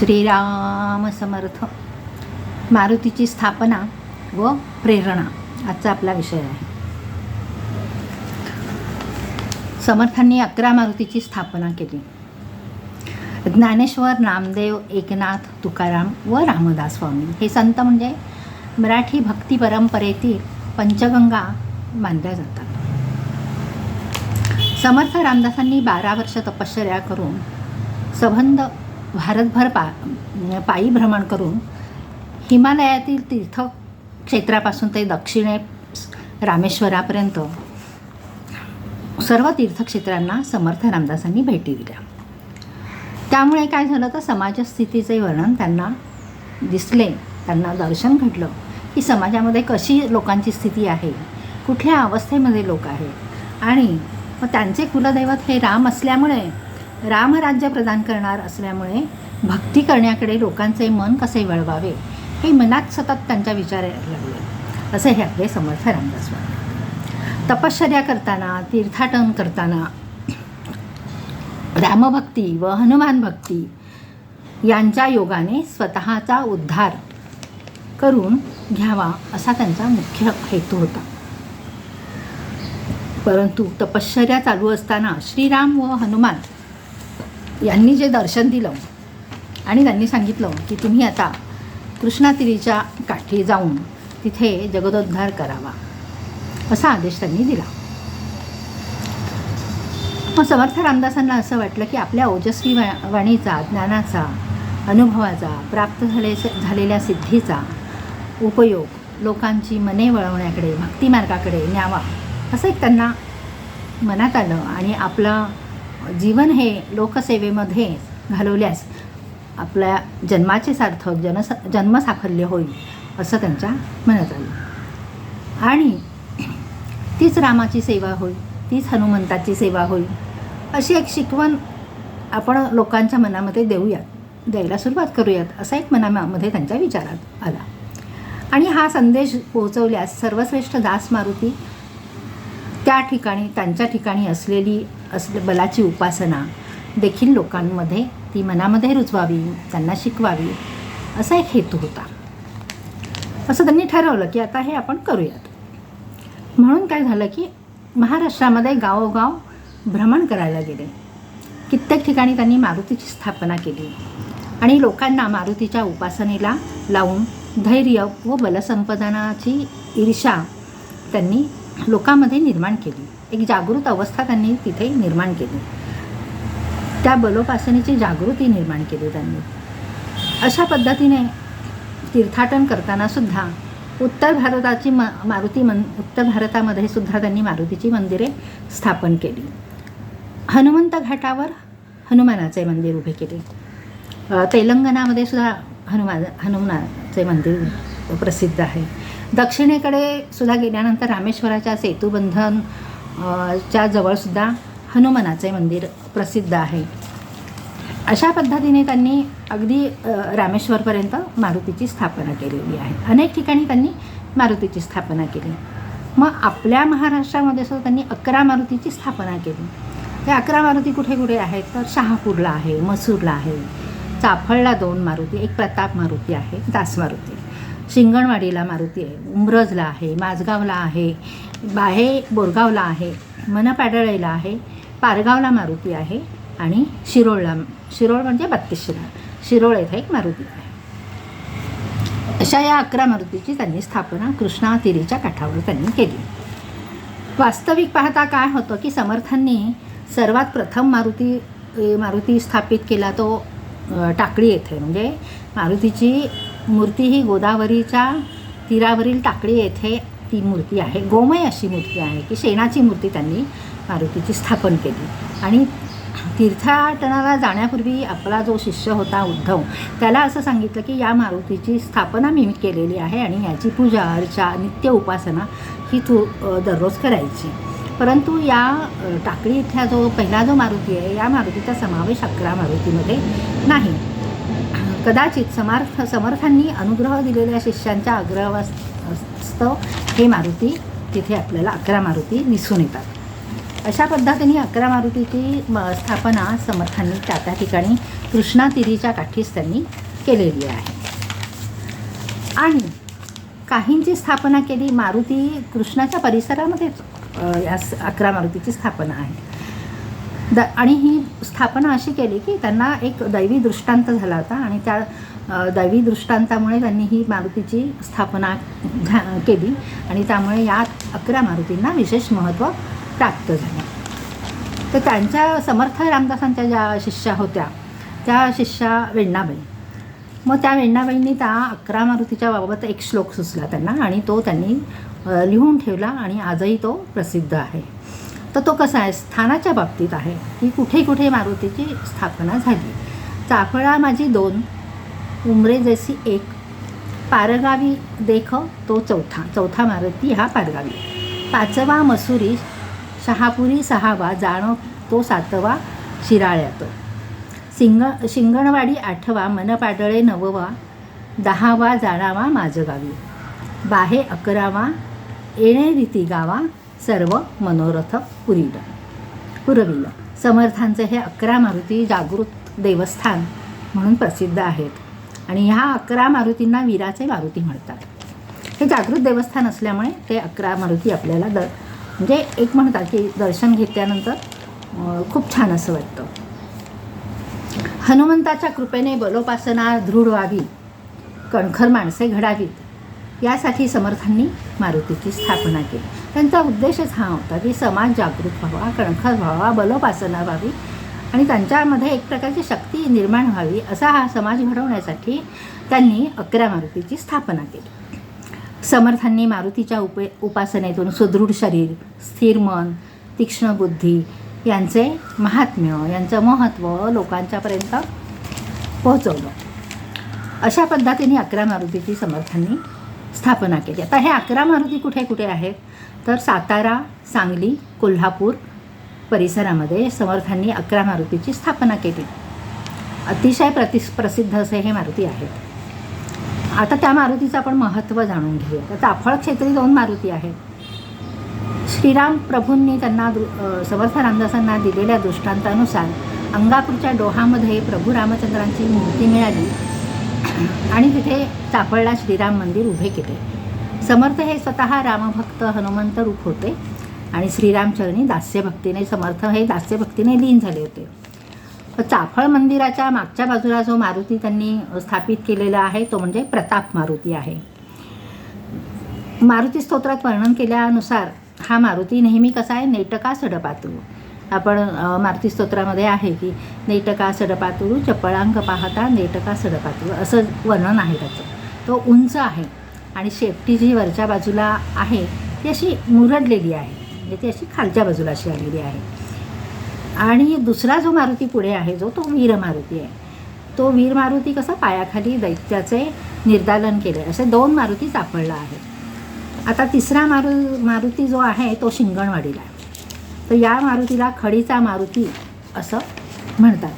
श्रीराम समर्थ मारुतीची स्थापना व प्रेरणा आजचा आपला विषय आहे. समर्थांनी अकरा मारुतीची स्थापना केली. ज्ञानेश्वर नामदेव एकनाथ तुकाराम व रामदास स्वामी. हे संत म्हणजे मराठी भक्ती परंपरेतील पंचगंगा मानल्या जातात. समर्थ रामदासांनी बारा वर्ष तपश्चर्या करून सबंध भारतभर पा पायी भ्रमण करून हिमालयातील तीर्थक्षेत्रापासून ते दक्षिणे रामेश्वरापर्यंत सर्व तीर्थक्षेत्रांना समर्थ रामदासांनी भेटी दिल्या. त्यामुळे काय झालं तर समाजस्थितीचे वर्णन त्यांना दिसले त्यांना दर्शन घडलं की समाजामध्ये कशी लोकांची स्थिती आहे कुठल्या अवस्थेमध्ये लोक आहेत आणि मग त्यांचे कुलदैवत हे राम असल्यामुळे रामराज्य प्रदान करणार असल्यामुळे भक्ती करण्याकडे लोकांचे मन कसे वळवावे हे मनात सतत त्यांच्या विचार लागले. असे हे आपले समर्थ रामदास तपश्चर्या करताना तीर्थाटन करताना रामभक्ती व हनुमान भक्ती यांच्या योगाने स्वतःचा उद्धार करून घ्यावा असा त्यांचा मुख्य हेतू होता. परंतु तपश्चर्या चालू असताना श्रीराम व हनुमान यांनी जे दर्शन दिलं आणि त्यांनी सांगितलं की तुम्ही आता कृष्णातिरीच्या काठी जाऊन तिथे जगदोद्धार करावा असा आदेश त्यांनी दिला. मग समर्थ रामदासांना असं वाटलं की आपल्या ओजस्वी वा वाणीचा ज्ञानाचा अनुभवाचा प्राप्त झाले झालेल्या सिद्धीचा उपयोग लोकांची मने वळवण्याकडे भक्तिमार्गाकडे न्यावा असं एक त्यांना मनात आलं आणि आपलं जीवन हे लोकसेवेमध्ये घालवल्यास आपल्या जन्माचे सार्थक जनस जन्मसाफल्य होईल असं त्यांच्या म्हणत आलं. आणि तीच रामाची सेवा होईल तीच हनुमंताची सेवा होईल अशी एक शिकवण आपण लोकांच्या मनामध्ये देऊयात द्यायला सुरुवात करूयात असा एक मनामध्ये त्यांच्या विचारात आला. आणि हा संदेश पोहोचवल्यास सर्वश्रेष्ठ दास मारुती त्या ठिकाणी त्यांच्या ठिकाणी असलेली असले बलाची उपासना देखील लोकांमध्ये ती मनामध्ये रुजवावी त्यांना शिकवावी असा एक हेतू होता. असं त्यांनी ठरवलं की आता हे आपण करूयात. म्हणून काय झालं की महाराष्ट्रामध्ये गावोगाव भ्रमण करायला गेले. कित्येक ठिकाणी त्यांनी मारुतीची स्थापना केली आणि लोकांना मारुतीच्या उपासनेला लावून धैर्य व बलसंपदानाची ईर्षा त्यांनी लोकांमध्ये निर्माण केली. एक जागृत अवस्था त्यांनी तिथे निर्माण केली. त्या बलोपासनेची जागृती निर्माण केली त्यांनी. अशा पद्धतीने तीर्थाटन करताना सुद्धा उत्तर भारताची म मारुती मन उत्तर भारतामध्ये सुद्धा त्यांनी मारुतीची मंदिरे स्थापन केली. हनुमंत घाटावर हनुमानाचे मंदिर उभे केले. तेलंगणामध्ये सुद्धा हनुमान हनुमानाचे मंदिर प्रसिद्ध आहे. दक्षिणेकडे सुद्धा गेल्यानंतर रामेश्वराच्या सेतुबंधन च्या जवळसुद्धा हनुमानाचे मंदिर प्रसिद्ध आहे. अशा पद्धतीने त्यांनी अगदी रामेश्वरपर्यंत मारुतीची स्थापना केलेली आहे. अनेक ठिकाणी त्यांनी मारुतीची स्थापना केली. मग आपल्या महाराष्ट्रामध्ये सुद्धा त्यांनी अकरा मारुतीची स्थापना केली. त्या अकरा मारुती कुठे कुठे आहेत? तर शहापूरला आहे मसूरला आहे चाफळला दोन मारुती एक प्रताप मारुती आहे दास मारुती. शिंगणवाडीला मारुती आहे. उंबरजला आहे माझगावला आहे बाहे बोरगावला आहे मनपाडळेला आहे पारगावला मारुती आहे आणि शिरोळला शिरोळ म्हणजे बत्तीस शिरोळ येथे एक मारुती आहे. अशा या अकरा मारुतीची त्यांनी स्थापना कृष्णा तिरीच्या काठावर त्यांनी केली. वास्तविक पाहता काय होतं की समर्थांनी सर्वात प्रथम मारुती मारुती स्थापित केला तो टाकळी येथे. म्हणजे मारुतीची मूर्ती ही गोदावरीच्या तीरावरील टाकळी येथे ती मूर्ती आहे. गोमय अशी मूर्ती आहे की शेणाची मूर्ती त्यांनी मारुतीची स्थापन केली. आणि तीर्थाटनाला जाण्यापूर्वी आपला जो शिष्य होता उद्धव त्याला असं सांगितलं की या मारुतीची स्थापना मी केलेली आहे आणि याची पूजा अर्चा नित्य उपासना ही तू दररोज करायची. परंतु या टाकळी इथला जो पहिला जो मारुती आहे या मारुतीचा समावेश अकरा मारुतीमध्ये नाही. कदाचित समर्थ समर्थांनी अनुग्रह दिलेल्या शिष्यांच्या आग्रहास्तव हे मारुती तिथे आपल्याला अकरा मारुती दिसून येतात. अशा पद्धतीने अकरा मारुतीची म- स्थापना समर्थांनी त्या त्या ठिकाणी कृष्णा तिरीच्या काठीस त्यांनी केलेली आहे. आणि काहींची स्थापना केली मारुती कृष्णाच्या परिसरामध्येच या अकरा मारुतीची स्थापना आहे. द आणि ही स्थापना अशी केली की त्यांना एक दैवी दृष्टांत झाला होता आणि त्या दैवी दृष्टांतामुळे त्यांनी ही मारुतीची स्थापना झा- केली आणि त्यामुळे या अकरा मारुतींना विशेष महत्त्व प्राप्त झालं. तर त्यांच्या समर्थ रामदासांच्या ज्या शिष्या होत्या त्या शिष्या वेण्णाबाई. मग त्या वेण्णाबाईंनी त्या अकरा मारुतीच्या बाबत एक श्लोक सुचला त्यांना आणि तो त्यांनी लिहून ठेवला आणि आजही तो प्रसिद्ध आहे. तर तो कसा आहे? स्थानाच्या बाबतीत आहे. की कुठे कुठे मारुतीची स्थापना झाली. चाफळा माझी दोन उमरे जैसी एक. पारगावी देख तो चौथा. चौथा मारुती हा पारगावी. पाचवा मसुरी शहापुरी सहावा जाणो तो सातवा शिराळ्यात. सिंग शिंगणवाडी आठवा मनपाडळे नववा दहावा जाणावा माझगावी. बाहे अकरावा येणे रीती गावा सर्व मनोरथ पुरीलं पुरविलं. समर्थांचे हे अकरा मारुती जागृत देवस्थान म्हणून प्रसिद्ध आहेत. आणि ह्या अकरा मारुतींना वीराचे मारुती म्हणतात. हे जागृत देवस्थान असल्यामुळे ते अकरा मारुती आपल्याला द म्हणजे एक म्हणतात की दर्शन घेतल्यानंतर खूप छान असं वाटतं. हनुमंताच्या कृपेने बलोपासना दृढ व्हावी. कणखर माणसे घडावीत. यासाठी समर्थांनी मारुतीची स्थापना केली. त्यांचा उद्देशच हा होता की समाज जागृत व्हावा कणखर व्हावा बलोपासना व्हावी आणि त्यांच्यामध्ये एक प्रकारची शक्ती निर्माण व्हावी असा हा समाज घडवण्यासाठी त्यांनी अकरा मारुतीची स्थापना केली. समर्थांनी मारुतीच्या उपे उपासनेतून सुदृढ शरीर स्थिर मन तीक्ष्ण बुद्धी यांचे महात्म्य यांचं महत्त्व लोकांच्यापर्यंत पोहोचवलं. अशा पद्धतीने अकरा मारुतीची समर्थांनी स्थापना केली. आता हे अकरा मारुती कुठे कुठे आहेत? तर सातारा सांगली कोल्हापूर परिसरामध्ये समर्थांनी अकरा मारुतीची स्थापना केली. अतिशय प्रति प्रसिद्ध असे हे मारुती आहेत. आता त्या मारुतीचं आपण महत्त्व जाणून घेऊया. तर चाफळ क्षेत्री दोन मारुती आहेत. श्रीराम प्रभूंनी त्यांना समर्थ रामदासांना दिलेल्या दृष्टांतानुसार अंगापूरच्या डोहामध्ये प्रभू रामचंद्रांची मूर्ती मिळाली. आणि तिथे चापळला श्रीराम मंदिर उभे केले. समर्थ हे स्वतः रामभक्त हनुमंत रूप होते आणि श्रीरामचरणी दास्यभक्तीने समर्थ हे दास्यभक्तीने लीन झाले होते. चाफळ मंदिराच्या मागच्या बाजूला जो मारुती त्यांनी स्थापित केलेला आहे तो म्हणजे प्रताप मारुती आहे. मारुती स्तोत्रात वर्णन केल्यानुसार हा मारुती नेहमी कसा आहे? नेटका सडपातू आपण मारुती स्तोत्रामध्ये आहे की नेटका सडपातू चपळांक पाहता नेटका सडपातू असं वर्णन आहे त्याचं. तो उंच आहे आणि शेपटी जी वरच्या बाजूला आहे ती अशी मुरडलेली आहे. म्हणजे ती अशी खालच्या बाजूला अशी आलेली आहे. आणि दुसरा जो मारुती पुढे आहे जो तो वीर मारुती आहे. तो वीर मारुती कसा पायाखाली दैत्याचे निर्दालन केले असे दोन मारुती सापडला आहे. आता तिसरा मारु मारुती जो आहे तो शिंगणवाडीला आहे. तर या मारुतीला खडीचा मारुती असं म्हणतात.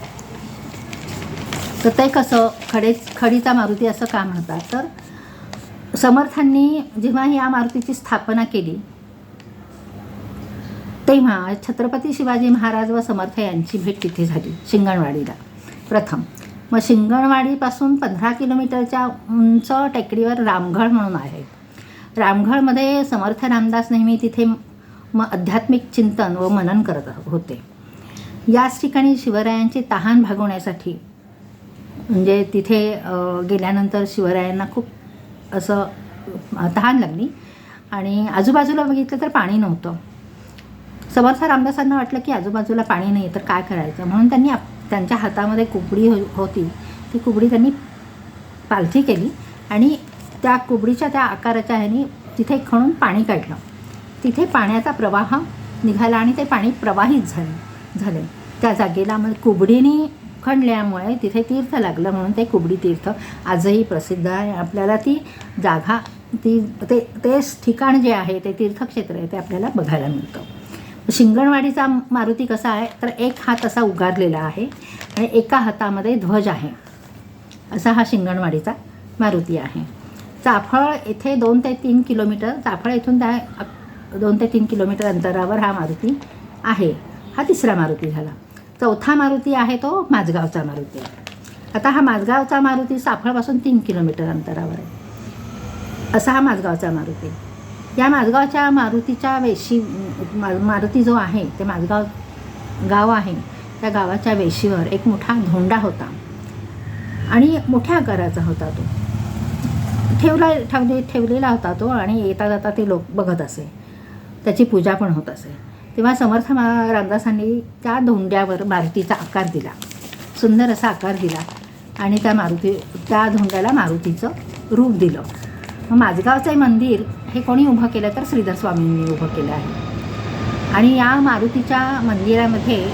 तर ते कसं खडे खडीचा मारुती असं का म्हणतात? तर समर्थांनी जेव्हा या मारुतीची स्थापना केली तेव्हा छत्रपती शिवाजी महाराज व समर्थ यांची भेट तिथे झाली शिंगणवाडीला. प्रथम. मग शिंगणवाडीपासून पंधरा किलोमीटरच्या उंच टेकडीवर रामगड म्हणून आहे. रामगडमध्ये समर्थ रामदास नेहमी तिथे मग आध्यात्मिक चिंतन व मनन करत होते. याच ठिकाणी शिवरायांची तहान भागवण्यासाठी म्हणजे तिथे गेल्यानंतर शिवरायांना खूप असं तहान लागली. आणि आजूबाजूला बघितलं तर पाणी नव्हतं. समर्थ रामदासांना वाटलं की आजूबाजूला पाणी नाही तर काय करायचं? म्हणून त्यांनी आप त्यांच्या हातामध्ये कुबडी हो होती. ती कुबडी त्यांनी पालथी केली आणि त्या कुबडीच्या त्या आकाराच्या ह्यानी तिथे खणून पाणी काढलं. तिथे पाण्याचा प्रवाह निघाला आणि ते पाणी प्रवाहित झालं झाले. त्या जागेला मग कुबडीने खणल्यामुळे तिथे तीर्थ लागलं म्हणून ते कुबडी तीर्थ आजही प्रसिद्ध आहे. आपल्याला ती जागा ती ते तेच ठिकाण जे आहे ते तीर्थक्षेत्र आहे ते आपल्याला बघायला मिळतं. शिंगणवाडीचा मारुती कसा आहे तर एक हात असा उगारलेला आहे आणि एका हातामध्ये ध्वज आहे. असा हा शिंगणवाडीचा मारुती आहे. चाफळ येथे दोन ते तीन किलोमीटर चाफळ येथून त्या दोन ते तीन किलोमीटर अंतरावर हा मारुती आहे. हा तिसरा मारुती झाला. चौथा मारुती आहे तो माझगावचा मारुती. आहे आता हा माझगावचा मारुती साफळपासून तीन किलोमीटर अंतरावर आहे. असा हा माझगावचा मारुती. या माझगावच्या मारुतीच्या वेशी मा मारुती जो आहे ते माझगाव गाव आहे त्या गावाच्या वेशीवर एक मोठा धोंडा होता. आणि मोठ्या आकाराचा होता तो. ठेवला ठेवले ठेवलेला होता तो आणि येता जाता ते लोक बघत असे. त्याची पूजा पण होत असे. तेव्हा समर्थ रामदासांनी त्या धोंड्यावर मारुतीचा आकार दिला. सुंदर असा आकार दिला आणि त्या मारुती त्या धोंड्याला मारुतीचं रूप दिलं. मग माझगावचं मंदिर हे कोणी उभं केलं तर श्रीधर स्वामींनी उभं केलं आहे. आणि या मारुतीच्या मंदिरामध्ये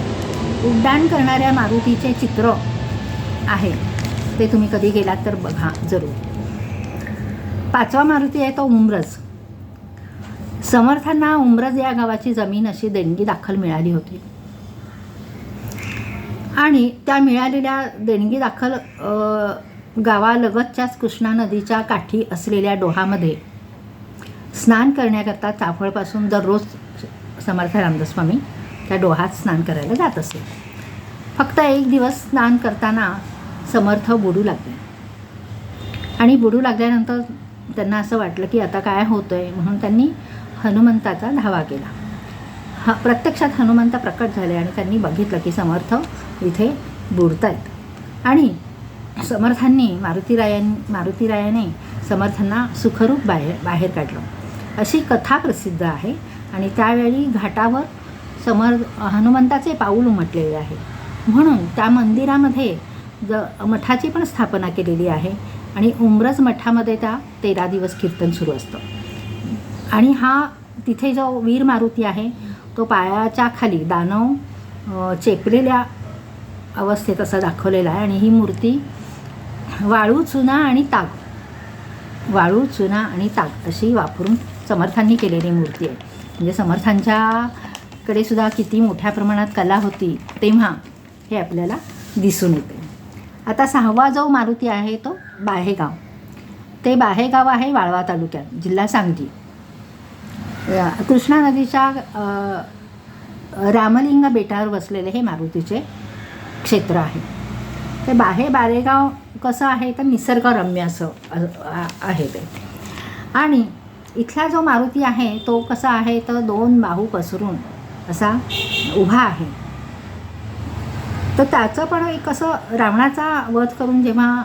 उड्डाण करणाऱ्या मारुतीचे चित्र आहे. ते तुम्ही कधी गेलात तर बघा जरूर. पाचवा मारुती आहे तो उमरज. समर्थांना उमरज या गावाची जमीन अशी देणगी दाखल मिळाली होती. आणि त्या मिळालेल्या देणगी दाखल गावालगतच्याच कृष्णा नदीच्या काठी असलेल्या डोहामध्ये स्नान करण्याकरता चाफळपासून दररोज समर्थ रामदास्वामी त्या डोहात स्नान करायला जात असे. फक्त एक दिवस स्नान करताना समर्थ बुडू लागले. आणि बुडू लागल्यानंतर त्यांना असं वाटलं की आता काय होतं आहे म्हणून त्यांनी हनुमंताचा धावा केला. ह प्रत्यक्षात हनुमंत प्रकट झाले आणि त्यांनी बघितलं की समर्थ इथे बुडत आहेत आणि समर्थांनी मारुतीरायां मारुतीरायाने समर्थांना सुखरूप बाहेर बाहेर काढलं. अशी कथा प्रसिद्ध आहे आणि त्यावेळी घाटावर समर हनुमंताचे पाऊल उमटलेले आहे. म्हणून त्या मंदिरामध्ये ज मठाची पण स्थापना केलेली आहे आणि उमरज मठामध्ये त्या तेरा दिवस कीर्तन सुरू असतं. आणि हा तिथे जो वीर मारुती आहे तो पायाच्या खाली दानव चेपलेल्या अवस्थेत असा दाखवलेला आहे. आणि ही मूर्ती वाळू चुना आणि ताग. वाळू चुना आणि ताग अशी वापरून समर्थांनी केलेली मूर्ती आहे. म्हणजे समर्थांच्याकडे सुद्धा किती मोठ्या प्रमाणात कला होती तेव्हा हे आपल्याला दिसून येते. आता सहावा जो मारुती आहे तो बाहेगाव. ते बाहेगाव आहे वाळवा तालुक्यात जिल्हा सांगली. कृष्णा नदीच्या रामलिंग बेटावर बसलेले हे मारुतीचे क्षेत्र आहे. ते बाहे बारेगाव कसं आहे? तर निसर्गरम्य असं आहे ते. आणि इथला जो मारुती आहे तो कसा आहे? तर दोन बाहू पसरून असा उभा आहे. तर त्याचं पण एक असं रावणाचा वध करून जेव्हा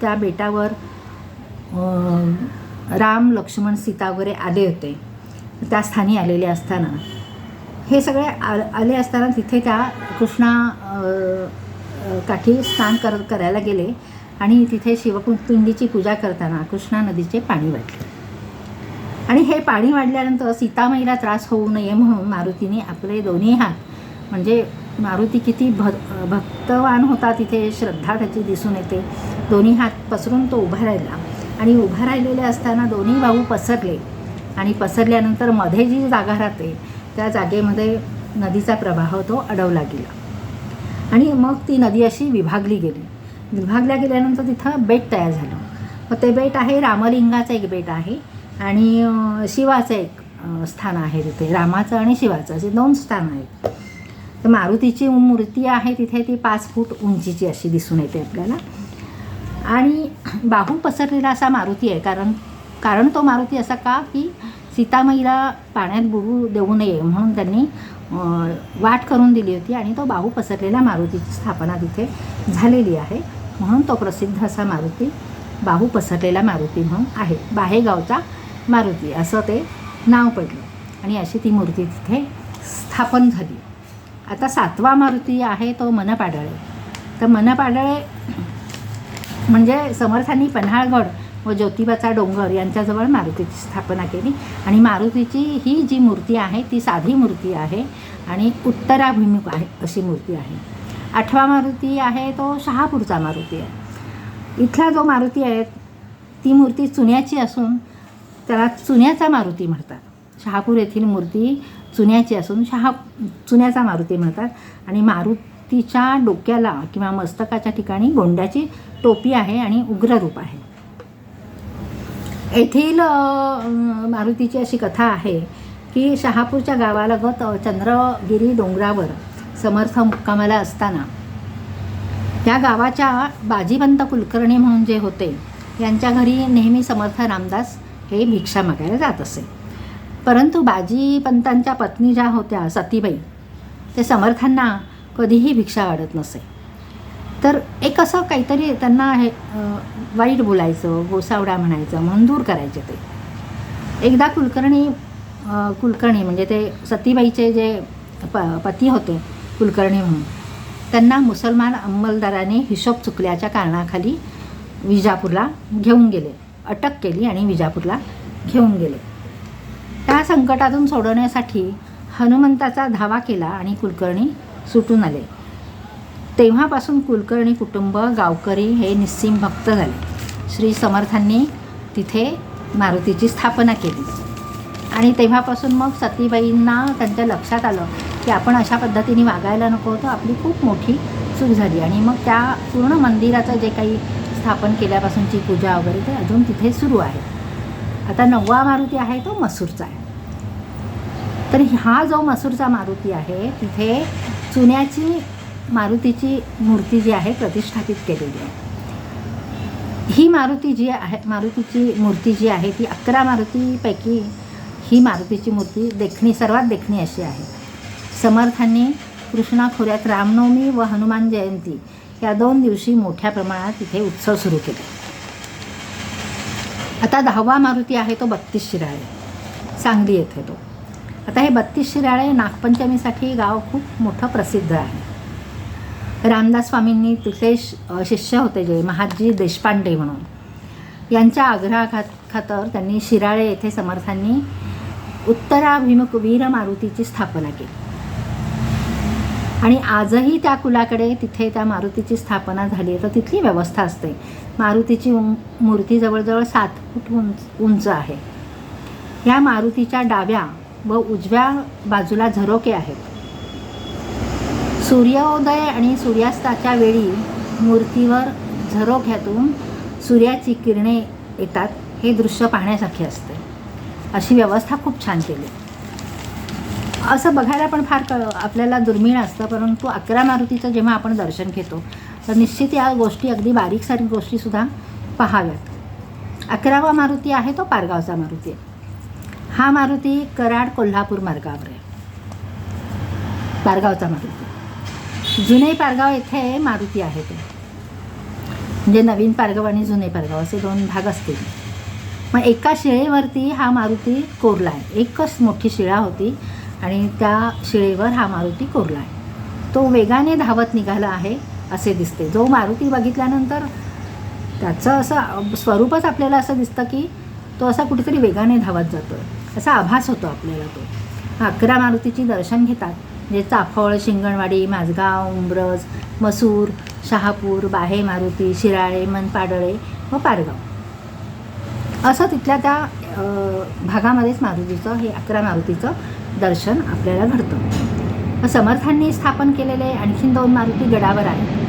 त्या बेटावर राम लक्ष्मण सीता वगैरे आले होते त्या स्थानी आलेले असताना. हे सगळे आ आले असताना तिथे त्या कृष्णा काठी स्नान कर करायला गेले आणि तिथे शिवपिंडीची पूजा करताना कृष्णा नदीचे पाणी वाटले आणि हे पाणी वाढल्यानंतर सीतामाईला त्रास होऊ नये म्हणून मारुतीने आपले दोन्ही हात म्हणजे मारुती किती भ भक्तवान होता तिथे श्रद्धा त्याची दिसून येते. दोन्ही हात पसरून तो उभा राहिला आणि उभा राहिलेले असताना दोन्ही भाऊ पसरले. आणि पसरल्यानंतरमध्ये जी जागा राहते त्या जागेमध्ये नदीचा प्रवाह तो अडवला गेला. आणि मग ती नदी अशी विभागली गेली. विभागल्या गेल्यानंतर तिथं बेट तयार झालं. मग ते बेट आहे रामलिंगाचं एक बेट आहे आणि शिवाचं एक स्थान आहे तिथे. रामाचं आणि शिवाचं असे दोन स्थान आहेत. तर मारुतीची मूर्ती आहे तिथे ती पाच फूट उंचीची अशी दिसून येते आपल्याला. आणि बाहू पसरलेला असा मारुती आहे कारण कारण तो मारुती असा का की सीतामाईला पाण्यात बुडू देऊ नये म्हणून त्यांनी वाट करून दिली होती आणि तो बाहू पसरलेला मारुतीची स्थापना तिथे झालेली आहे. म्हणून तो प्रसिद्ध असा मारुती बाहू पसरलेला मारुती म्हणून आहे. बाहेगावचा मारुती असं ते नाव पडलं. आणि अशी ती मूर्ती तिथे स्थापन झाली. आता सातवा मारुती आहे तो मनपाडळे. तर मनपाडळे म्हणजे समर्थांनी पन्हाळगड व ज्योतिबाचा डोंगर यांच्याजवळ मारुतीची स्थापना केली. आणि मारुतीची ही जी मूर्ती आहे ती साधी मूर्ती आहे आणि उत्तराभिमुख आहे अशी मूर्ती आहे. आठवा मारुती आहे तो शहापूरचा मारुती आहे. इथला जो मारुती आहे ती मूर्ती चुन्याची असून त्याला चुन्याचा मारुती म्हणतात. शहापूर येथील मूर्ती चुन्याची असून शहा चुन्याचा मारुती म्हणतात. आणि मारुतीच्या डोक्याला किंवा मस्तकाच्या ठिकाणी गोंड्याची टोपी आहे आणि उग्र रूप आहे. येथील मारुतीची अशी कथा आहे की शहापूरच्या गावालगत चंद्रगिरी डोंगरावर समर्थ मुक्कामाला असताना त्या गावाच्या बाजीपंत कुलकर्णी म्हणून जे होते यांच्या घरी नेहमी समर्थ रामदास हे भिक्षा मागायला जात असे. परंतु बाजीपंतांच्या पत्नी ज्या होत्या सतीबाई ते समर्थांना कधीही भिक्षा वाढत नसे. तर एक असं काहीतरी त्यांना हे वाईट बोलायचं गोसावडा म्हणायचं म्हणून दूर करायचे ते. एकदा कुलकर्णी कुलकर्णी म्हणजे ते सतीबाईचे जे प पती होते कुलकर्णी म्हणून त्यांना मुसलमान अंमलदाराने हिशोब चुकल्याच्या कारणाखाली विजापूरला घेऊन गेले. अटक केली आणि विजापूरला घेऊन गेले. त्या संकटातून सोडवण्यासाठी हनुमंताचा धावा केला आणि कुलकर्णी सुटून आले. तेव्हापासून कुलकर्णी कुटुंब गावकरी हे निस्सीम भक्त झाले. श्री समर्थांनी तिथे मारुतीची स्थापना केली. आणि तेव्हापासून मग सतीबाईंना त्यांच्या लक्षात आलं की आपण अशा पद्धतीने वागायला नको होतं आपली खूप मोठी चूक झाली. आणि मग त्या पूर्ण मंदिराचं जे काही स्थापन केल्यापासूनची पूजा वगैरे ते अजून तिथे सुरू आहे. आता नववा मारुती आहे तो मसूरचा आहे. तर हा जो मसूरचा मारुती आहे तिथे चुन्याची मारुतीची मूर्ती जी आहे प्रतिष्ठापित केलेली आहे. ही मारुती जी आहे मारुतीची मूर्ती जी आहे ती अकरा मारुतीपैकी ही मारुतीची मूर्ती देखणी सर्वात देखणी अशी आहे. समर्थांनी कृष्णा खोऱ्यात रामनवमी व हनुमान जयंती या दोन दिवशी मोठ्या प्रमाणात तिथे उत्सव सुरू केले. आता दहावा मारुती आहे तो बत्तीस शिराळे. सांगली येथे तो. आता हे बत्तीस शिराळे नागपंचमीसाठी गाव खूप मोठं प्रसिद्ध आहे. रामदास स्वामींनी तिथले श- शिष्य होते जे महादजी देशपांडे म्हणून. यांच्या आग्रहाखात खातर त्यांनी शिराळे येथे समर्थांनी उत्तराभिमुख वीर मारुतीची स्थापना केली. आणि आजही त्या कुलाकडे तिथे त्या मारुतीची स्थापना झाली आहे तर तिथली व्यवस्था असते. मारुतीची मूर्ती जवळजवळ सात फूट उंच उंच आहे. या मारुतीच्या डाव्या व उजव्या बाजूला झरोके आहेत. सूर्योदय आणि सूर्यास्ताच्या वेळी मूर्तीवर झरोख्यातून सूर्याची किरणे येतात हे दृश्य पाहण्यासारखे असते. अशी व्यवस्था खूप छान केली. असं बघायला पण फार क आपल्याला दुर्मिळ असतं परंतु अकरा मारुतीचं जेव्हा आपण दर्शन घेतो तर निश्चित या गोष्टी अगदी बारीक सारीक गोष्टीसुद्धा पाहाव्यात. अकरावा मारुती आहे तो पारगावचा मारुती आहे. हा मारुती कराड कोल्हापूर मार्गावर आहे. पारगावचा मारुती. जुने पारगाव येथे मारुती आहे ते. म्हणजे नवीन पारगाव आणि जुने पारगाव असे दोन भाग असतील. मग एका शिळेवरती हा मारुती कोरला आहे एकच मोठी शिळा होती आणि त्या शिळेवर हा मारुती कोरला आहे तो वेगाने धावत निघाला आहे असे दिसते. जो मारुती बघितल्यानंतर त्याचं असं स्वरूपच आपल्याला असं दिसतं की तो असा कुठेतरी वेगाने धावत जातो असा आभास होतो आपल्याला तो. अकरा मारुतीची दर्शन घेतात. म्हणजे चाफळ शिंगणवाडी माझगाव उंब्रज मसूर शहापूर बाहे मारुती शिराळे मनपाडळे व पारगाव. असं तिथल्या त्या भागामध्येच मारुतीचं हे अकरा मारुतीचं दर्शन आपल्याला घडतं. समर्थांनी स्थापन केलेले आणखीन दोन मारुती गडावर आहेत.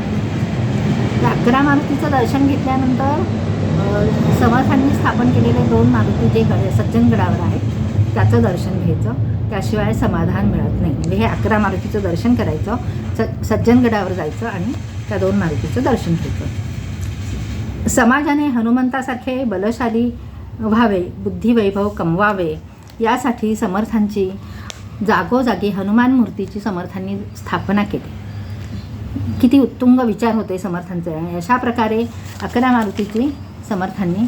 त्या अकरा मारुतीचं दर्शन घेतल्यानंतर समर्थांनी स्थापन केलेले दोन मारुती जे गड सज्जनगडावर आहेत त्याचं दर्शन घ्यायचं. त्याशिवाय समाधान मिळत नाही. म्हणजे हे अकरा मारुतीचं दर्शन करायचं स सज्जनगडावर जायचं आणि त्या दोन मारुतीचं दर्शन घ्यायचं. समाजाने हनुमंतासारखे बलशाली व्हावे बुद्धिवैभव कमवावे यासाठी समर्थांची जागोजागी हनुमान मूर्तीची समर्थांनी स्थापना केली. किती उत्तुंग विचार होते समर्थांचे. आणि अशा प्रकारे अकरा मारुतीची समर्थांनी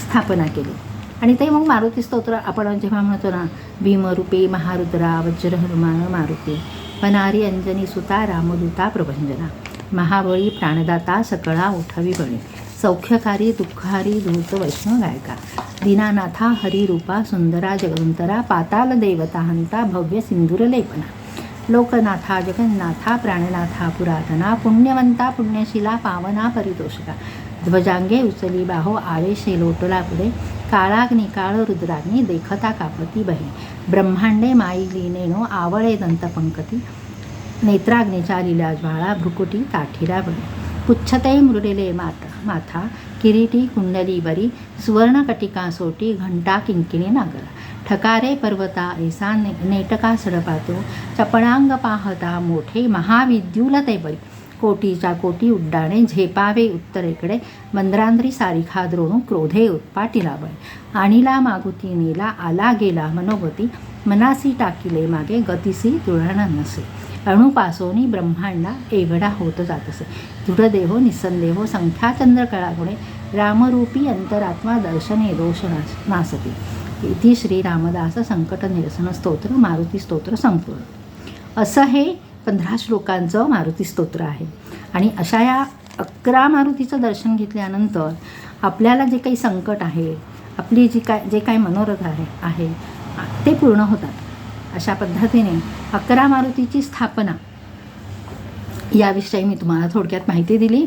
स्थापना केली. आणि ते मग मारुती स्तोत्र आपण जेव्हा म्हणतो ना भीमरूपी महारुद्रा वज्र हनुमान मारुती पनारी अंजनी सुता रामदूता प्रभंजना महाबळी प्राणदाता सकळा उठावी बळी सौख्यकारी दुःखहारी धूत वैष्णव गायका दीनानाथा हरिरूपा सुंदरा जगवंतरा पाताल देवता हंता भव्य सिंधुर लेपना लोकनाथा जगन्नाथा प्राणनाथा पुरातना पुण्यवंता पुण्यशिला पावना परितोषका ध्वजांगे उचली बाहो आवेशे लोटला पुढे काळाग्नी काळ रुद्राग्नी देखता कापती बही ब्रह्मांडे माई लीनेनो आवळे दंतपंकती नेत्राग्नीच्या लिला ज्वाळा भ्रुकुटी ताठीरा बळी. पुच्छते मृडिले माता माथा किरीटी कुंडली बरी सुवर्णकटिका सोटी घंटा किंकिणी नागरा. ठकारे पर्वता ऐसा ने नेटका सडपातो चपळांग पाहता मोठे महाविद्युलते बरी कोटीच्या कोटी उड्डाणे झेपावे उत्तरेकडे. मंद्रांद्री सारिखा द्रोणू क्रोधे उत्पाटीला आणिला मागुतीनेला मागुती नेला आला गेला मनोगती. मनासी टाकिले मागे गतिसी तुळणा नसे. अणुपासोनी ब्रह्मांडा एवढा होत जात असे दृढदेहो निसंदेहो संख्याचंद्र कळागुणे. रामरूपी अंतरात्मा दर्शने दोष नास नासती. इति श्री रामदास संकट निरसन स्तोत्र मारुती स्तोत्र संपूर्ण. असं हे पंधरा श्लोकांचं मारुती स्तोत्र आहे. आणि अशा या अकरा मारुतीचं दर्शन घेतल्यानंतर आपल्याला जे काही संकट आहे आपली जी काय जे काही मनोरथ आहे आहे ते पूर्ण होतात. अशा पद्धतीने अकरा मारुतीची स्थापना याविषयी मी तुम्हाला थोडक्यात माहिती दिली.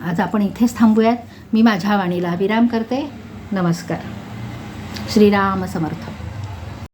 आज आपण इथेच थांबूयात. मी माझ्या वाणीला विराम करते. नमस्कार. श्रीराम समर्थ.